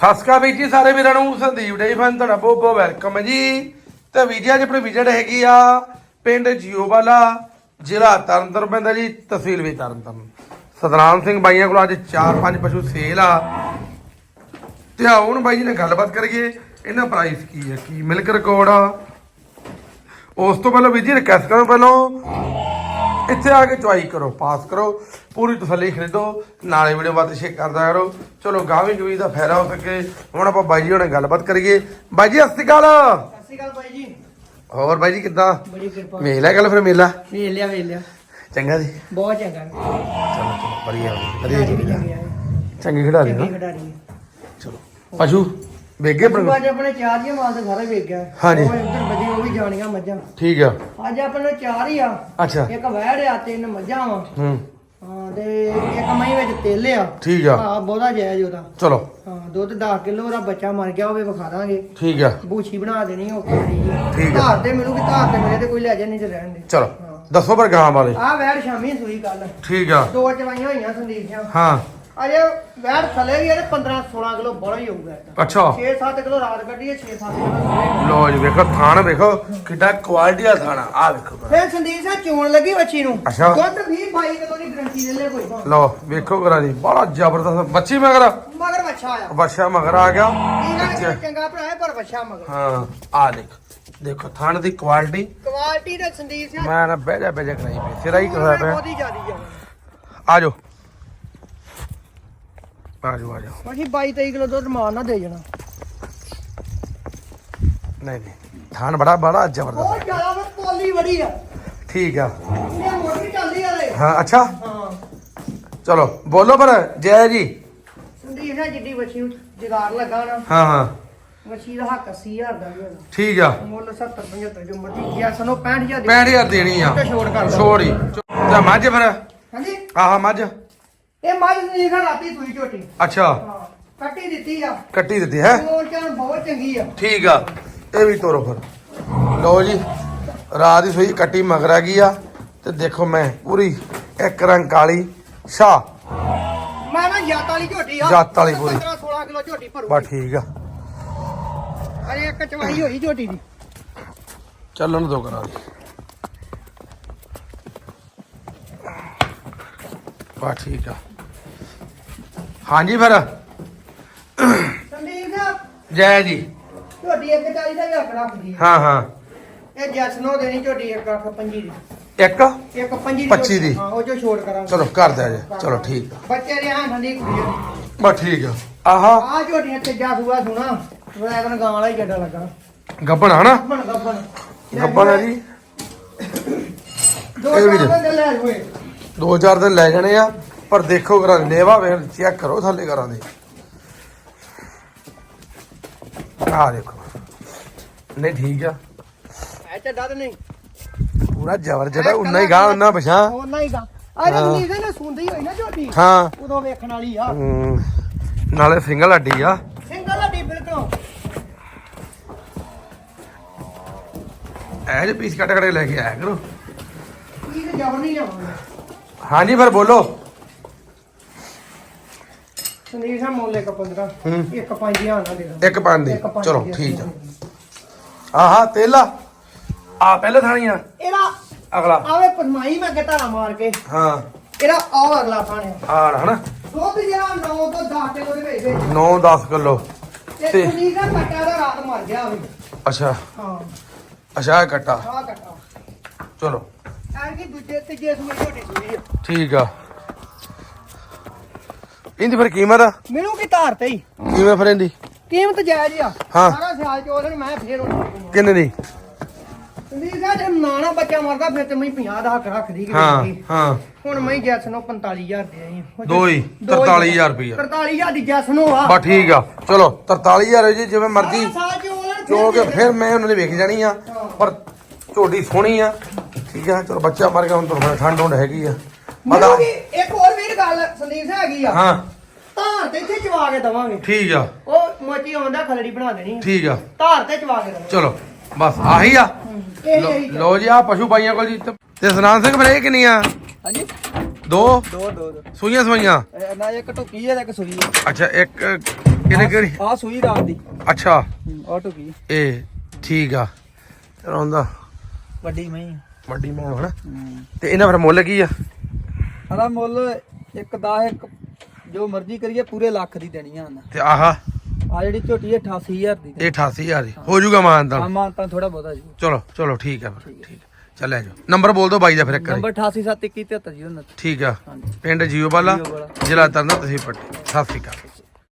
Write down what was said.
ਸਸਕਾ ਵੀਰ ਜੀ, ਸਾਰੇ ਵੀਰਾਂ ਨੂੰ ਸੰਦੀਪ ਡੇ ਫਨ ਤੁਹਾਡਾ ਬਹੁਤ ਬਹੁਤ ਵੈਲਕਮ ਹੈ ਜੀ। ਤੇ ਵੀਰ ਅੱਜ ਆਪਣੀ ਵਿਜਿਟ ਹੈਗੀ ਆ ਪਿੰਡ ਜੀਓਵਾਲਾ, ਜ਼ਿਲ੍ਹਾ ਤਰਨਤਾਰਨ ਪੈਂਦਾ ਜੀ, ਤਹਿਸੀਲ ਵੀ ਤਰਨਤਾਰਨ। ਸਤਨਾਮ ਸਿੰਘ ਬਾਈਆਂ ਕੋਲ ਅੱਜ 4-5 ਪਸ਼ੂ ਸੇਲ ਆ। ਤੇ ਆਓ ਹੁਣ ਬਾਈ ਜੀ ਨਾਲ ਗੱਲਬਾਤ ਕਰੀਏ, ਇਹਨਾਂ ਪ੍ਰਾਈਸ ਕੀ ਹੈ, ਕੀ ਮਿਲਕ ਰਿਕਾਰਡ ਆ? ਉਸ ਤੋਂ ਪਹਿਲਾਂ ਵੀਰ ਜੀ ਰਿਕਵੈਸਟ ਕਰਾਂ ਪਹਿਲਾਂ ਇੱਥੇ ਆ ਕੇ ਚੁਆਈ ਕਰੋ ਪਾਸ ਕਰੋ ਪੂਰੀ ਤਸੱਲੀ ਖਰੀਦੋ ਨਾਲੇ ਵੀਡੀਓ ਵੱਧ ਸ਼ੇਅਰ ਕਰਦਾ ਕਰੋ। ਚਲੋ ਗਾਵੀ ਗਵੀ ਦਾ ਫਾਇਦਾ ਹੋ ਸਕੇ। ਹੁਣ ਆਪਾਂ ਬਾਈ ਜੀ ਨਾਲ ਗੱਲਬਾਤ ਕਰੀਏ। ਬਾਈ ਜੀ ਸਤਿ ਸ਼੍ਰੀ ਅਕਾਲ। ਸਤਿ ਸ਼੍ਰੀ ਅਕਾਲ ਬਾਈ ਜੀ। ਹੋਰ ਬਾਈ ਜੀ ਕਿੱਦਾਂ? ਬੜੀ ਕਿਰਪਾ। ਮੇਲਾ ਗੱਲ ਫਿਰ ਮੇਲਾ? ਵੇਖ ਲਿਆ ਵੇਖ ਲਿਆ। ਚੰਗਾ ਜੀ। ਬਹੁਤ ਚੰਗਾ। ਚਲੋ ਚਲੋ ਵਧੀਆ ਵਧੀਆ। ਜੀ ਚੰਗੇ ਖਿਡਾਰੀ ਨਾ? ਖਿਡਾਰੀ। ਚਲੋ। ਪਸ਼ੂ ਵੇਗੇ ਅੱਜ ਆਪਣੇ ਚਾਰ ਦੀਆਂ ਮਾਲ ਤੇ ਸਾਰਾ ਵੇਚ ਗਿਆ। ਹਾਂਜੀ। ਵੀ ਜਾਣੀਆਂ ਮੱਝਾਂ। ਠੀਕ ਆ। ਅੱਜ ਆਪਣੇ ਚਾਰ ਹੀ ਆ। ਅੱਛਾ। ਇੱਕ ਵਹਿੜ ਆ ਤਿੰਨ ਮੱਝਾਂ ਵਾ। ਹੂੰ। ਹਾਂ ਤੇ ਇੱਕ ਮਹੀਂ ਵਿੱਚ ਤੇਲ ਆ। ਠੀਕ ਆ। ਹਾਂ ਬਹੁਤਾ ਜਾਇਜ਼ ਉਹਦਾ। ਚਲੋ। ਹਾਂ ਦੁੱਧ 10 ਕਿਲੋ ਦਾ ਬੱਚਾ ਮਰ ਗਿਆ ਹੋਵੇ ਵਿਖਾ ਦਾਂਗੇ। ਠੀਕ ਆ। ਬੂਛੀ ਬਣਾ ਦੇਣੀ ਉਹ ਠੀਕ ਆ। ਤੇ ਤੇ ਤੇ ਕੋਈ ਲੈ ਜਾ ਨਹੀਂ ਤੇ ਰਹਿਣ ਦੇ। ਚਲੋ। ਦੱਸੋ ਪਰ ਗਾਂ ਬਾਰੇ। ਵਹਿੜ ਸ਼ਾਮੀ ਸੂਈ ਕੱਲ ਠੀਕ ਆ। ਦੋ ਚਵਾਈਆਂ ਹੋਈਆਂ ਸੰਦੀਪ ਹਾਂ। ਅਜੇ ਵੈਟ ਥੱਲੇ ਵੀ ਇਹਦੇ 15 16 ਕਿਲੋ ਬੜਾ ਹੀ ਹੋਊਗਾ ਅੱਛਾ। 6-7 ਕਿਲੋ ਰਾਤ ਕੱਢੀ ਹੈ 6-7 ਕਿਲੋ ਲੋ ਜੀ ਵੇਖੋ ਥਾਣ ਵੇਖੋ ਕਿੱਡਾ ਕੁਆਲਿਟੀ ਦਾ ਥਾਣਾ। ਆ ਵੇਖੋ ਫਿਰ ਸੰਦੀਪ ਸਾਹਿਬ ਚੋਣ ਲੱਗੀ ਬੱਚੀ ਨੂੰ। ਅੱਛਾ। ਦੁੱਧ 20 22 ਕਿਲੋ ਦੀ ਗਰੰਟੀ ਦੇ ਲੈ ਕੋਈ ਭਾਵੇਂ। ਲੋ ਵੇਖੋ ਕਰਾ ਜੀ ਬੜਾ ਜ਼ਬਰਦਸਤ। ਬੱਚੀ ਮਗਰ? ਮਗਰ ਬੱਚਾ ਆਇਆ ਬੱਚਾ ਮਗਰ ਆ ਗਿਆ। ਇਹ। ਚੰਗਾ ਭਰਾ ਹੈ ਪਰ ਬੱਚਾ ਮਗਰ। ਹਾਂ ਆ ਦੇਖ। ਦੇਖੋ ਥਾਣ ਦੀ ਕੁਆਲਿਟੀ ਕੁਆਲਿਟੀ ਦਾ ਸੰਦੀਪ ਸਾਹਿਬ ਮੈਂ ਨਾ ਬਹਿ ਜਾ ਬਹਿ ਜਾ ਕਰਾਈ ਪਈ। ਸਿਰਾ ਹੀ ਕਰਾ ਪਿਆ। ਜ਼ਿਆਦੀ ਜਾਣਾ ਆ ਜਾਓ। ਆ ਜਾਓ ਆ ਜਾਓ ਬਾਕੀ 22 23 ਕਿਲੋ ਦੁੱਧ ਮਾਰ ਨਾ ਦੇ ਜਾਣਾ। ਨਹੀਂ ਨਹੀਂ। ਥਾਣ ਬੜਾ ਬੜਾ ਬਹੁਤ ਜ਼ਬਰਦਸਤ ਜ਼ਿਆਦਾ ਵਾ ਪੋਲੀ ਬੜੀ ਆ। ਠੀਕ ਆ। ਇਹ ਮੋਟੀ ਚੱਲਦੀ ਆ ਰੇ ਹਾਂ ਅੱਛਾ। ਹਾਂ। ਚਲੋ ਬੋਲੋ ਪਰ ਜੈ ਜੀ। ਸੰਦੀਪ ਸਾਹਿਬ ਜਿੱਡੀ ਨੂੰ ਜਗਾਰ ਲੱਗਾ ਨਾ। ਹਾਂ ਹਾਂ। ਬੱਚੀ ਦਾ ਹੱਕ 80000 ਦਾ ਵੀ ਹੈਗਾ। ਠੀਕ ਆ। ਮੁੱਲ 70 75 ਜੋ ਮਰਜ਼ੀ ਗਿਆ ਸਨੋ 65000 ਦੀ 65000 ਦੇਣੀ ਆ। ਛੋੜ ਕਰ। ਛੋੜ ਤੇ ਮੱਝ ਫਿਰ। ਹਾਂਜੀ। ਆਹ ਮੱਝ। ਇਹ ਮੱਝ ਨੇ ਘਰ ਰਾਤੀ ਸੂਈ ਝੋਟੀ। ਅੱਛਾ। ਹਾਂ ਕੱਟੀ ਦਿੱਤੀ ਆ। ਕੱਟੀ ਦਿੱਤੀ ਹੈ? ਮੋਰ ਚਾਂ ਬਹੁਤ ਚੰਗੀ ਆ। ਠੀਕ ਆ ਇਹ ਵੀ ਤੋਰੋ ਫਿਰ। ਲਓ ਜੀ ਰਾਤ ਦੀ ਸੋਈ ਕੱਟੀ ਮਗਰ ਆ ਗਈ ਆ ਤੇ ਦੇਖੋ ਮੈਂ ਪੂਰੀ ਇੱਕ ਰੰਗ ਕਾਲੀ ਸ਼ਾਹ। ਮੈਂ ਨਾ ਜੱਤ ਵਾਲੀ ਝੋਟੀ ਆ। ਜੱਤ ਵਾਲੀ ਪੂਰੀ। 15 16 ਕਿਲੋ ਝੋਟੀ ਭਰੂ ਬਾ ਠੀਕ ਆ। ਅਰੇ ਇੱਕ ਚਵਾਈ ਹੋਈ ਝੋਟੀ ਦੀ। ਚੱਲਣ ਦੋ ਕਰਾ ਦੀ। ਬਾ ਠੀਕ ਆ। ਹਾਂਜੀ ਫਿਰ। ਸੰਦੀਪ ਜੈ ਜੀ। ਝੋਟੀ ਇੱਕ ਚਾਲੀ ਦਾ ਵੀ ਹੱਕ ਰੱਖਦੀ ਆ। ਹਾਂ ਹਾਂ। ਇਹ ਜੈਸਨੋ ਦੇਣੀ ਝੋਟੀ ਇੱਕ ਅੱਖ ਪੰਜੀ ਦੀ। ਇੱਕ? ਇੱਕ ਪੰਜੀ ਪੱਚੀ ਦੀ। ਹਾਂ ਉਹ ਜੋ ਛੋੜ ਕਰਾਂਗੇ। ਚਲੋ ਕਰ ਦਿਆ ਜੇ। ਚਲੋ ਠੀਕ ਆ। ਬੱਚੇ ਦੇ ਆਂ ਠੰਡੀ ਕੁੜੀ ਆ। ਬਾ ਠੀਕ ਆ। ਆਹਾ। ਆਹ ਝੋਟੀਆਂ ਤੇ ਜਾ ਸੂਆ ਸੁਣਾ ਵੈਗਨ ਗਾਂ ਵਾਲਾ ਹੀ ਜੱਡਾ ਲੱਗਾ। ਗੱਬਣ ਹਨਾ ਗੱਬਣ ਗੱਬਣ। ਗੱਬਣ ਆ ਜੀ। ਦੋ ਇਹ ਵੀ ਚਾਰ ਦੇ। ਦਿਨ ਲੈ ਹੋਏ ਦੋ ਚਾਰ ਦਿਨ ਲੈ ਜਾਣੇ ਆ। ਪਰ ਦੇਖੋ ਕਰਾਂ ਲੇਵਾ ਵੇਖ ਚੈੱਕ ਕਰੋ ਥੱਲੇ ਕਰਾਂ ਦੇ। ਆ ਦੇਖੋ। ਨਹੀਂ ਠੀਕ ਆ। ਐ ਤੇ ਨਹੀਂ। ਪੂਰਾ ਜ਼ਬਰ ਜਿਹੜਾ ਉਨਾ ਹੀ ਗਾ ਉਨਾ ਪਛਾਂ। ਉਹਨਾਂ ਹੀ ਗਾ। ਅੱਜ ਹਾਂ। ਨੀਂਦ ਨੇ ਸੁਣਦੀ ਹੋਈ ਨਾ ਝੋਟੀ ਹਾਂ। ਉਦੋਂ ਵੇਖਣ ਵਾਲੀ ਆ। ਹਮ, ਨਾਲੇ ਸਿੰਗਲ ਹੱਡੀ ਆ। ਸਿੰਗਲ ਹੱਡੀ ਬਿਲਕੁਲ। ਇਹ ਜੇ ਪੀਸ ਕੱਟ ਕੱਟ ਕੇ ਲੈ ਕੇ ਆਇਆ ਕਰੋ। ਕੀ ਤੇ ਜਬਰ ਨਹੀਂ ਲਿਆਵਾਂਗੇ ਹਾਂਜੀ ਫਿਰ ਬੋਲੋ। ਸੰਦੀਪ ਸਾਹਿਬ ਮੁੱਲ ਇੱਕ 15 ਹੂੰ। ਇੱਕ ਪੰਜ ਦੇ ਦਾਂ ਇੱਕ ਪੰਜ ਦੀ। ਇੱਕ ਪੰਜ ਚਲੋ ਦੀ। ਠੀਕ ਆ। ਆਹਾ ਤੇਲਾ। ਆ ਪਹਿਲੇ ਥਾਣੀ ਆ। ਇਹਦਾ ਅਗਲਾ। ਆਵੇ ਪਰਮਾਈ ਮੈਂ ਘਟਾਰਾ ਮਾਰ ਕੇ। ਹਾਂ। ਇਹਦਾ ਆਹ ਅਗਲਾ ਪਾਣੇ ਆ। ਹਨਾ। ਦੁੱਧ ਜਿਹੜਾ 9 ਤੋਂ 10 ਕਿਲੋ ਦੇ ਵਿੱਚ ਵਿੱਚ 9 10 ਕਿਲੋ। ਤੇ ਤੇ- ਸੰਦੀਪ ਸਾਹਿਬ ਕੱਟਾ ਦਾ ਰਾਤ ਮਰ ਗਿਆ ਹੋਵੇ ਅੱਛਾ। ਹਾਂ। ਅੱਛਾ ਇਹ ਕੱਟਾ। ਆਹ ਕੱਟਾ। ਚਲੋ। ਐਰ ਕੀ ਦੂਜੇ ਤੀਜੇ ਸੂਏ ਝੋਟੀ ਸੂਈ ਆ। ਠੀਕ ਆ। ਇਹਦੀ ਫਿਰ ਕੀਮਤ ਆ? ਮੈਨੂੰ ਕੀ ਧਾਰ ਤੇ ਹੀ? ਕਿਵੇਂ ਫਿਰ ਇਹਦੀ ਕੀਮਤ ਜਾਇਜ਼ ਆ। ਹਾਂ। ਸਾਰਾ ਸਿਆਲ ਚੋਲ ਨੇ ਮੈਂ ਫੇਰ ਉਹ ਕਿੰਨੇ ਦੀ? ਸੰਦੀਪ ਸਾਹਿਬ ਜੇ ਨਾਣਾ ਬੱਚਾ ਮਰਦਾ ਫਿਰ ਤੇ ਮੈਂ 50 ਦਾ ਹੱਕ ਰੱਖਦੀ ਕਿ ਹਾਂ ਨਹੀਂ। ਹਾਂ। ਹੁਣ ਮੈਂ ਜੈਸ ਨੂੰ 45000 ਦੇ ਆਈ। ਦੋ ਹੀ, ਦੋ 43,000 ਰੁਪਈਆ। 43000 ਦੀ ਜੈਸ ਨੂੰ ਆ। ਬਾ ਠੀਕ ਆ। ਚਲੋ 43000 ਜੀ ਜਿਵੇਂ ਮਰਜ਼ੀ। ਸਾਰਾ ਸਾਲ ਚੋਲ ਨੇ ਚੋ ਕੇ ਦੇ ਫਿਰ ਮੈਂ ਉਹਨਾਂ ਦੀ ਵੇਖ ਜਾਣੀ ਆ। ਪਰ ਝੋਟੀ ਸੋਹਣੀ ਆ। ਠੀਕ ਆ ਚਲੋ ਬੱਚਾ ਮਰ ਗਿਆ ਹੁਣ ਤੁਹਾਨੂੰ ਠੰਡ ਹੁੰਡ ਹੈਗੀ ਆ। ਮੈਨੂੰ ਪਤਾ ਵੀ ਇੱਕ ਹੋਰ ਵੀਰ ਗੱਲ ਸੰਦੀਪ ਸਾਹਿਬ ਹੈਗੀ ਆ। ਹਾਂ। ਧਾਰ ਤੇ ਇੱਥੇ ਚਵਾ ਕੇ ਦਵਾਂਗੇ। ਠੀਕ ਆ। ਉਹ ਮੋਚੀ ਆਉਂਦਾ ਖਲੜੀ ਬਣਾ ਦੇਣੀ। ਠੀਕ ਆ। ਧਾਰ ਤੇ ਚਵਾ ਕੇ ਦਵਾਂਗੇ। ਚਲੋ ਬਸ ਆਹੀ ਆ। ਇਹ ਲਓ- ਇਹੀ ਲਓ ਜੀ ਆ ਪਸ਼ੂ ਬਾਈਆਂ ਕੋਲ ਜੀ। ਤੇ- ਤੇ ਸਨਾਨ ਸਿੰਘ ਫਿਰ ਇਹ ਕਿੰਨੀ ਆ ਹਾਂਜੀ। ਦੋ? ਦੋ ਦੋ ਦੋ। ਸੂਈਆਂ ਸਵਾਈਆਂ? ਇਹ ਨਾ ਇੱਕ ਟੁਕੀ ਹੈ ਤੇ ਇੱਕ ਸੂਈ ਹੈ ਅੱਛਾ ਇੱਕ ਕਿਹਨੇ ਕਿਹੜੀ? ਆ ਸੂਈ ਰਾਤ ਦੀ। ਅੱਛਾ। ਆ ਟੁਕੀ ਇਹ ਠੀਕ ਆ। ਰੌਂਦਾ ਵੱਡੀ ਮਈ ਵੱਡੀ ਮੈਂ ਹਨਾ? ਤੇ ਇਹਨਾਂ ਫਿਰ ਮੁੱਲ ਕੀ ਆ? ਹਰਾ ਮੁੱਲ ਇੱਕ ਦਾ ਇੱਕ ਜੋ ਮਰਜ਼ੀ ਕਰੀਏ ਪੂਰੇ ਲੱਖ ਦੀ ਦੇਣੀ ਆ ਨਾ ਤੇ ਆਹ ਆ ਜਿਹੜੀ ਝੋਟੀ ਹੈ 88000 ਦੀ ਇਹ 88000 ਦੀ। ਹੋ ਜਾਊਗਾ ਮਾਨਦਾਨ ਆਮਾਂ ਤਾਂ ਥੋੜਾ ਬਹੁਤਾ ਜੀ। ਚਲੋ ਚਲੋ ਠੀਕ ਆ ਫਿਰ ਠੀਕ ਚੱਲ ਲੈ ਜਾਓ। ਨੰਬਰ ਬੋਲ ਦਿਓ ਬਾਈ ਦਾ ਫਿਰ ਇੱਕ ਵਾਰੀ। ਨੰਬਰ 88721 73 ਠੀਕ ਆ। ਪਿੰਡ ਜੀਓਵਾਲਾ ਜੀਓਵਾਲਾ। ਜ਼ਿਲ੍ਹਾ ਤਰਨਤਾਰਨ ਤਹਿਸੀਲ ਪੱਟੀ। ਸਤਿ ਸ਼੍ਰੀ ਅਕਾਲ।